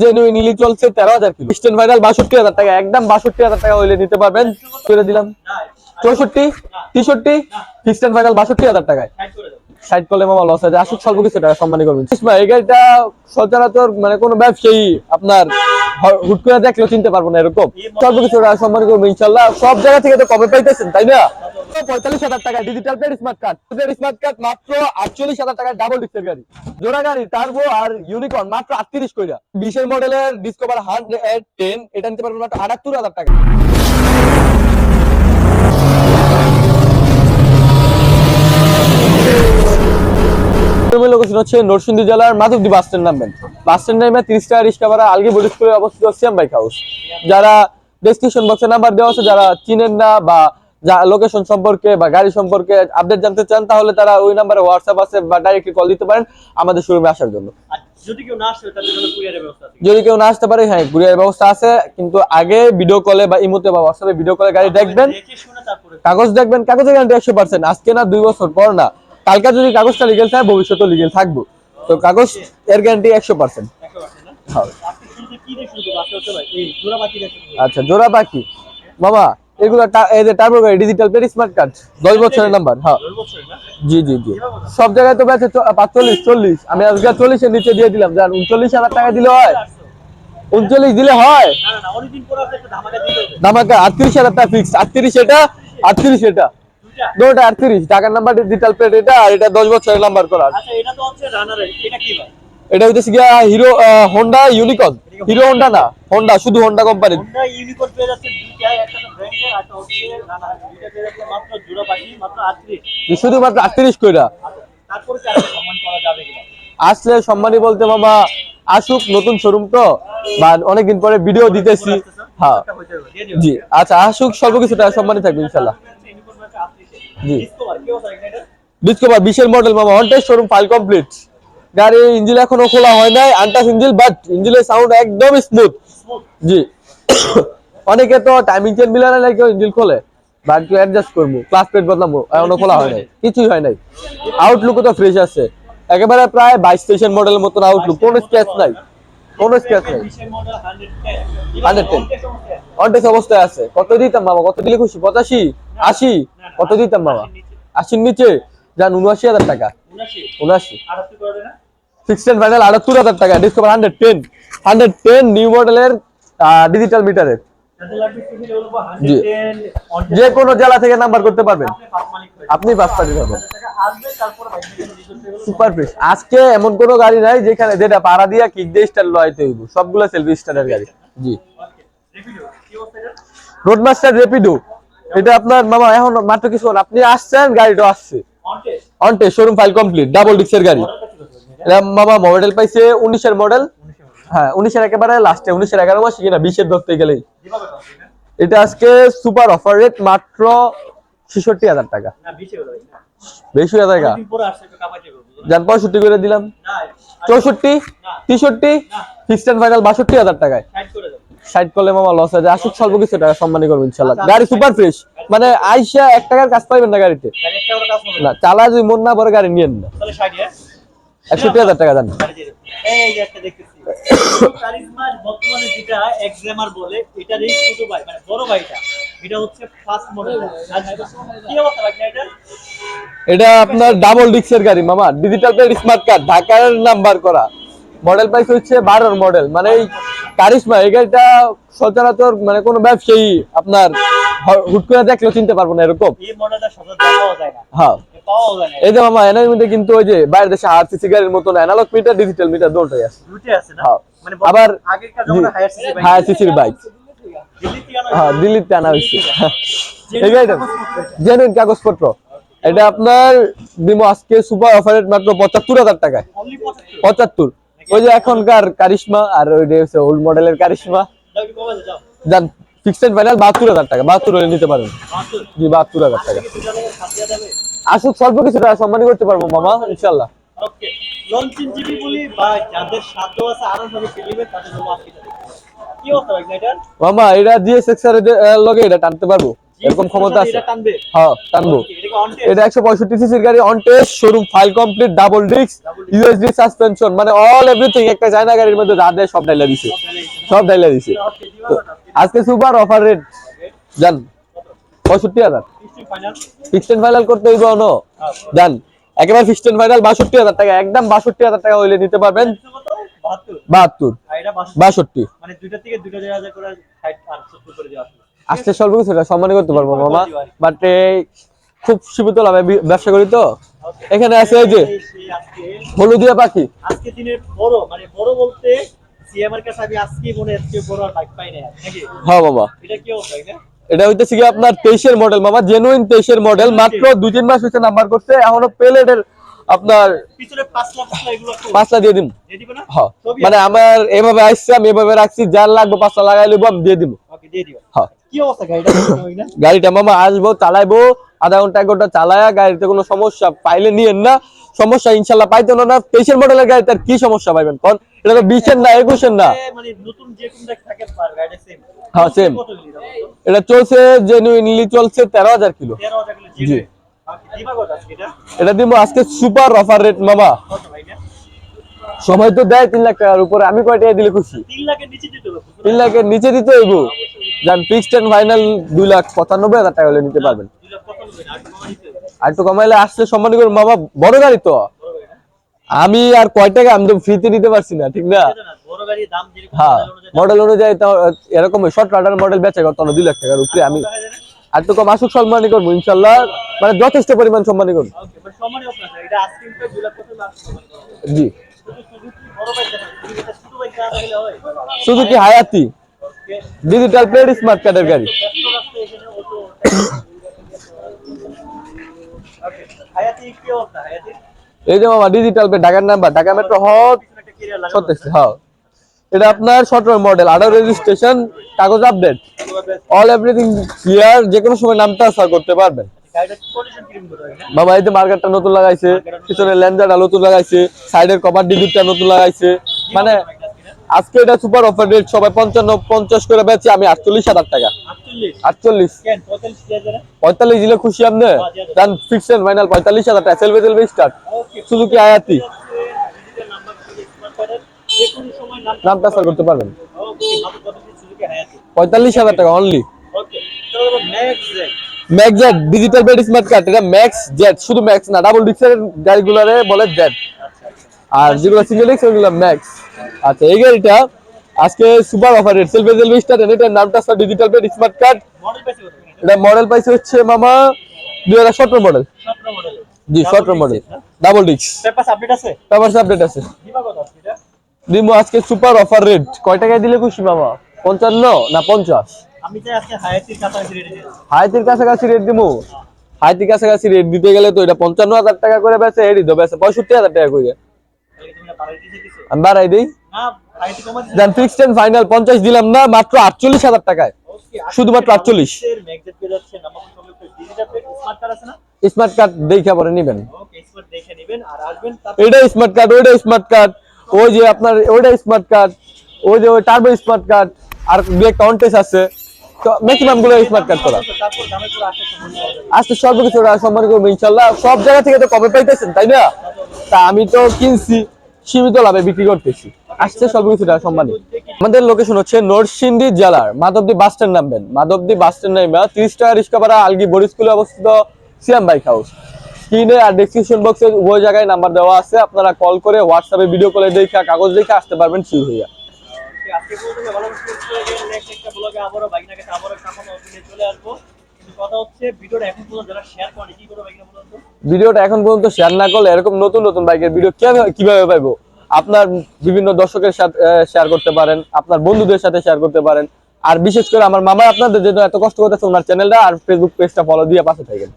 Genuine ইলি চলছে তেরো হাজার কিলো। ইস্টার্ন ফাইনাল বাষট্টি হাজার টাকা, একদম বাষট্টি হাজার টাকা হইলে নিতে পারবেন। করে দিলাম। চৌষট্টি, তেষট্টি ইস্টার্ন ফাইনাল বাষট্টি হাজার টাকায়। সাইড করলে মামা লস আছে। আসুক, স্বল্প কিছু টাকা সম্মানী করবেন। এই গাড়িটা সচরাচর মানে কোনো ব্যবসায়ী আপনার হুট করে দেখলেও চিনতে পারব না এরকম। স্বল্প কিছু টাকা সম্মানী করব ইনশাল্লাহ সব জায়গা থেকে তো কমে পাইতেছেন, তাই না? পঁয়তাল্লিশ হাজার টাকা digital plate smart card smart card মাত্র আটচল্লিশ হাজার টাকা ডাবল ডিস্কের গাড়ি। জোড়া গাড়ি টার্বো আর ইউনিকর্ন মাত্র আটত্রিশ কইরা। বিশের মডেলের ডিসকভার হান্ড্রেড টেন এটা নিতে পারবেন মাত্র আটাত্তর হাজার টাকা। লোকেশন হচ্ছে নরসিংদী জেলার মাধবদী বাস স্ট্যান্ড নামবেন। বাস স্ট্যান্ড নামে তিরিশ টাকা রিক্সা ভাড়া আলগি স্কুলে অবস্থিত সিএম বাইক হাউস। যারা ডেসক্রিপশন বক্সে নাম্বার দেওয়া আছে যারা চিনেন না বা যা লোকেশন সম্পর্কে বা গাড়ি সম্পর্কে আপডেট জানতে চান তাহলে তারা ওই নাম্বারে হোয়াটসঅ্যাপ আছে বা ডাইরেক্টলি কল দিতে পারেন আমাদের শোরুমে আসার জন্য। যদি কেউ না আসতে পারে হ্যাঁ ঘুরিয়ার ব্যবস্থা আছে কিন্তু আগে ভিডিও কলে বা ইমোতে বা হোয়াটসঅ্যাপে ভিডিও কলে গাড়ি দেখবেন। কাগজ দেখবেন কাগজের গ্যারান্টি একশো পার্সেন্ট আজকে না দুই বছর পর না কালকে যদি কাগজটা লিগেল থাকে ভবিষ্যতে লিগেল থাকব। তো কাগজ এর গ্যারান্টি একশো পার্সেন্ট আচ্ছা জোড়া পাখি। মামা এগুলো এই যে টার্বো গাড়ি ডিজিটাল প্লেট স্মার্ট কার্ড দশ বছরের নাম্বার হ্যাঁ। জি জি জি। সব জায়গায় তো চ- পাঁচচল্লিশ চল্লিশ। আমি আজকে চল্লিশের নিচে দিয়ে দিলাম। যান উনচল্লিশ হাজার টাকা দিলে হয় উনচল্লিশ দিলে হয়। ধামাকা আটত্রিশ হাজার টাকা ফিক্স আটত্রিশ এটা আটত্রিশ এটা। দুটা আটত্রিশ টাকার নাম্বার ডিজিটাল প্লেট এটা আর এটা দশ বছরের নাম্বার করা আচ্ছা এটা হচ্ছে গিয়া Hero Honda Unicorn Hero Honda না হোন্ডা শুধু হোন্ডা কোম্পানি শুধুমাত্র আটত্রিশ কইরা। আচ্ছা, আসলে সম্মানী বলতে মামা আসুক নতুন শোরুম তো বা অনেকদিন পরে ভিডিও দিতেছি। হ্যাঁ হবে, দিয়ে দিও। জি আচ্ছা আসুক স্বল্প কিছু টাকা সম্মানী থাকবে ইনশাল্লাহ। জি। ডিসকভার, বিশের মডেল মামা on test showroom file complete গাড়ি ইঞ্জিন এখনও খোলা হয় নাই আনটাস ইঞ্জিন বাট ইঞ্জিনের সাউন্ড একদম স্মুথ জি। অনেকে তো টাইমিং চেন মিলানো লাগে কেউ ইঞ্জিন খোলে। বা একটু অ্যাডজাস্ট করব। ক্লাস প্লেট বদলামো এখনও খোলা হয় নাই। কিছুই হয় নাই। আউটলুকও তো ফ্রেশ আছে। একেবারে প্রায় বাইশ স্টেশন মডেলের মতন আউটলুক কোনো স্ক্র্যাচ নাই। কোনো স্ক্র্যাচ নাই। মডেল 110 110 অবস্থায়। আছে। কত দিতাম মামা কত দিলে খুশি? পঁচাশি? আশি? কত দিতাম মামা আশির নিচে? যান উনআশি হাজার টাকা। 79 উনআশি। 78 করে দেন ফাইনাল আটাত্তর হাজার টাকা। Discover hundred ten hundred ten new মডেলের ডিজিটাল মিটারের যাদের লাগবে সেগুলো বলব জি। 110 যে কোনো জেলা থেকে নাম্বার করতে পারবেন। আপনি পাঁচ পার্টি পাবেন সুপার ফ্রেশ আজকে এমন কোনো গাড়ি নাই যেখানে যেটা পাড়া দিয়া কিক দিয়ে স্টার লয়তে হইব। সবগুলো সেলফি স্টারের গাড়ি। জি। রোডমাস্টার রেপিডো এটা আপনার মামা, এখন মাত্র কিছু আপনি আসছেন, গাড়িটা আসছে। অনটে শোরুম ফাইল কমপ্লিট ডাবল ডিক্সের গাড়ি। এটা মামা মডেল পাইছে, উনিশের মডেল হ্যাঁ উনিশের একেবারে লাস্টে উনিশের এগারো মাস কিনা বিশের ধরতে গেলেই। এটা আজকে সুপার অফার রেট মাত্র ছেষট্টি হাজার টাকা। বিশে হবে বুঝলেন? যান পঁয়ষট্টি করে দিলাম। চৌষট্টি? তেষট্টি? এন্ড ফাইনাল বাষট্টি হাজার টাকায়। সাইড করে করলে মামা লস আছে আসুক স্বল্প কিছু টাকা সম্মানী করব ইনশাল্লাহ। গাড়ি সুপার ফ্রেশ মানে আইসা এক টাকার কাজ পাইবেন না গাড়িতে। না চালা যদি মন না পরে গাড়ি নিয়েন না। হ্যাঁ? একষট্টি হাজার টাকা জান। বর্তমানে যেটা এক্সামার বলে ছোট ভাই মানে বড় ভাইটা। এটা হচ্ছে ফার্স্ট মডেল কি অবস্থা ভাই এটা এটা আপনার ডাবল ডিক্সের গাড়ি মামা। ডিজিটাল প্লেট স্মার্ট কার্ড ঢাকার নাম্বার করা। মডেল প্রাইস হচ্ছে বারোর মডেল মানে এই কারিশমা এই গাড়িটা সচরাচর মানে কোনো ব্যবসায়ী আপনার হুট করে দেখলেও চিনতে পারব না এরকম। হ্যাঁ। এই যে মামা এনার মধ্যে কিন্তু ওই যে বাইরের দেশে আর সিসি গাড়ির মতন অ্যানালগ মিটার ডিজিটাল মিটার দুটোই আছে। হ্যাঁ। মানে আবার হায়ার সিসির বাইক হ্যাঁ দিল্লিতে আনা হয়েছে। এই গাড়িটা জেনুইন কাগজপত্র। এটা আপনার দিমো আজকে সুপার অফারের মাত্র পঁচাত্তর হাজার টাকায়। অনলি 75 পঁচাত্তর। ওই যে এখনকার কারিশমা আর ওই যে হচ্ছে ওল্ড মডেলের কারিশমা। যান ফিক্সড ফাইনাল বাহাত্তর হাজার টাকা। বাহাত্তর হলে নিতে পারেন। জি বাহাত্তর হাজার টাকা। আসুক স্বল্প কিছু টাকা সম্মানী করতে পারব মামা ইনশাল্লাহ ওকে। লঞ্চিন জিবি বলি বা যাদের সাধ্য আছে আরও ভাবে খেলিবে তাদের জন্য আজকে কি অবস্থা এটা মামা এটা জিএসএক্স এর লগে এটা টানতে পারব। এরকম ক্ষমতা আছে। হ্যাঁ টানবো। এটা একশো পঁয়ষট্টি সিসির গাড়ি on test showroom file complete double disc USD suspension মানে অল এভরিথিং একটা চায়না গাড়ির মধ্যে যা দেয় সব ডাইলা দিছে। সব ডাইলা দিছে? আজকে সুপার অফার রেট জান পঁয়ষট্টি হাজার। ফিক্সড ফাইনাল করতে হইব অনো। জান একেবারে ফিক্সড ফাইনাল বাষট্টি হাজার টাকা একদম বাষট্টি হাজার টাকা হইলে নিতে পারবেন? 72 বাহাত্তর? 62 বাষট্টি। মানে দুইটা থেকে দুইটা হাজার করে 60 আর 70 করে দেওয়া আছে আজকে স্বল্প কিছু এটা সম্মানই করতে পারব মামা। বাট খুব সীমিত লাভে ব্যবসা করি তো। এখানে আছে এই যে হলুদিয়া পাখি। আজকে দিনের বড় মানে বড় বলতে সিএমআর কাছে আমি আজকে মনে হচ্ছে বড় আর বাইক পাই না হ্যাঁ মামা। এটা কি অবস্থা এটা? এটা হইতেছে কি আপনার তেইশের মডেল মামা জেনুইন তেইশের মডেল মাত্র দুই তিন মাস হচ্ছে নাম্বার করছে এখনও প্লেটের আপনার পিছনে 5 লাখ টাকা এগুলো খুব পাঁচটা দিয়ে দিবে হ্যাঁ। মানে আমার এভাবে আসছে আমি এভাবে রাখছি যার লাগবে পাঁচটা লাগাই লিবো আমি দিয়ে দিব। হ্যাঁ। গাড়িটা মামা আসব চালাইবো আধা ঘণ্টা এক ঘণ্টা চালায়া গাড়িতে কোনো সমস্যা পাইলে নিয়েন না। সমস্যা ইনশাল্লাহ পাইতো না তেইশের মডেলের গাড়ি তার কি সমস্যা পাইবেন? কারণ এটা তো বিশের না একুশের না। মানে সেম হ্যাঁ, বলতো? এটা চলছে জেনুইনলি চলছে তেরো হাজার কিলো। 13000 কিলো জি। এটা দিব আজকে সুপার অফার রেট মামা। সময় তো দেয় তিন লাখ টাকার উপরে। আমি কয় টাকা দিলে খুশি? 3 লাখের নিচে দিতে হবে তিন লাখের নিচে দিতে হইব। যান ফিক্সড এন্ড ফাইনাল দুই লাখ পঁচানব্বই হাজার টাকা হলে নিতে পারবেন। আর একটু কমাইলে আসলে সম্মান করে মামা, বড় গাড়ি তো। আমি আর কয় টাকা আমি তো ফ্রিতে দিতে পারছি না, ঠিক না? হ্যাঁ মডেল অনুযায়ী এরকম শর্ট রাডার মডেল বেচা কত দুই লাখ টাকার উপরে। আমি আর তো কম আসুক সম্মানই করব ইনশাল্লাহ। মানে যথেষ্ট পরিমাণ সম্মানই করব। জি। শুধু সুজুকি হয়? হায়াতি? ডিজিটাল প্লেট স্মার্ট কার্ডের গাড়ি। এই যে মামা ডিজিটাল প্লেট ঢাকার নাম্বার ঢাকা মেট্রো হট। সত্যি হ্যাঁ। এটা আপনার সতেরো মডেল আঠারো রেজিস্ট্রেশন কাগজ আপডেট অল এভরিথিং ক্লিয়ার যে কোনো সময় নাম ট্রান্সফার করতে পারবেন। বাবা, এই যে মার্কেটটা নতুন লাগাইছে, পিছনে ল্যান্ডারটা নতুন লাগাইছে সাইডের কভার ডিজিটটা নতুন লাগাইছে। মানে আজকে এটা সুপার অফার রেট সবাই পঞ্চান্ন, পঞ্চাশ করে বেচে আমি আটচল্লিশ হাজার টাকা। আটচল্লিশ। কেন 45 দিয়ে দেন পঁয়তাল্লিশ দিলে খুশি আপনি? দেন ফিক্সড ফাইনাল পঁয়তাল্লিশ হাজার টাকা সেলভে সেলভে স্টার্ট সুজুকি আয়াতি নাম ট্রান্সফার করতে পারবেন। পঁয়তাল্লিশ হাজার টাকা only Max Z digital bed smart card এটা ম্যাক্স জেড শুধু ম্যাক্স না ডাবল ডিক্সের গাড়িগুলোরে বলে জেড আর যেগুলো সিঙ্গেল ডিক্স ওগুলো ম্যাক্স আচ্ছা এই গাড়িটা আজকে সুপার অফার রেট সেলফে সেলফে স্টার্ট এটার নামটা sir digital bed smart card এটা মডেল পাইছে হচ্ছে মামা দুই হাজার সতেরো মডেল জি সতেরো মডেল ডাবল ডিক্স পেপারস আপডেট আছে? পেপার আপডেট আছে। দিবা এটা আজকে সুপার অফার রেট। কয় টাকায় দিলে খুশি মামা? পঞ্চান্ন না পঞ্চাশ? আমি চাই আজকে হায়াতির কাছাকাছি রেটে দিয়ে। হাইতির কাছাকাছি রেট দিমু? হাইতির কাছাকাছি রেট দিতে গেলে তো এটা পঞ্চান্ন হাজার টাকা করে বেচে এডি তো বেচে। পঁয়ষট্টি হাজার টাকা করে আমি বাড়াই দিই। দেন ফিক্সড এন্ড ফাইনাল পঞ্চাশ দিলাম না মাত্র আটচল্লিশ হাজার টাকায়। শুধুমাত্র 48 এর ম্যাগজেট পেয়ে যাচ্ছে নাম্বার সঙ্গে ডিজিটাল প্লেট স্মার্ট কার্ড দেখে পরে নিবেন। এটা স্মার্ট কার্ড ওইটা স্মার্ট কার্ড ওই যে আপনার ওইটা স্মার্ট কার্ড ওই যে ওই টার্বো স্মার্ট কার্ড আর দু একটা অনটেস আছে। তাই না? তা আমি তো কিনছি, সীমিত বিক্রি করতেছি। আমাদের লোকেশন হচ্ছে নরসিংদী জেলার মাধবদী বাস স্ট্যান্ড নামবেন। মাধবদী বাস স্ট্যান্ড নামবা তিরিশ টাকা রিক্সা ভাড়া আলগি বড়ি স্কুলে অবস্থিত সিয়াম বাইক হাউস। স্ক্রিনে আর ডেসক্রিপশন বক্সে উভয় জায়গায় নাম্বার দেওয়া আছে। আপনারা কল করে হোয়াটসঅ্যাপে ভিডিও কলে দেখে কাগজ দেখে আসতে পারবেন শিওর হইয়া। ভিডিওটা এখন পর্যন্ত শেয়ার না করলে এরকম নতুন নতুন বাইকের ভিডিও কীভাবে কীভাবে পাইবো? আপনার বিভিন্ন দর্শকের সাথে শেয়ার করতে পারেন আপনার বন্ধুদের সাথে শেয়ার করতে পারেন। আর বিশেষ করে আমার মামা আপনাদের জন্য এত কষ্ট করতেছে ওনার চ্যানেলটা আর ফেসবুক পেজটা ফলো দিয়ে পাশে থাকেন।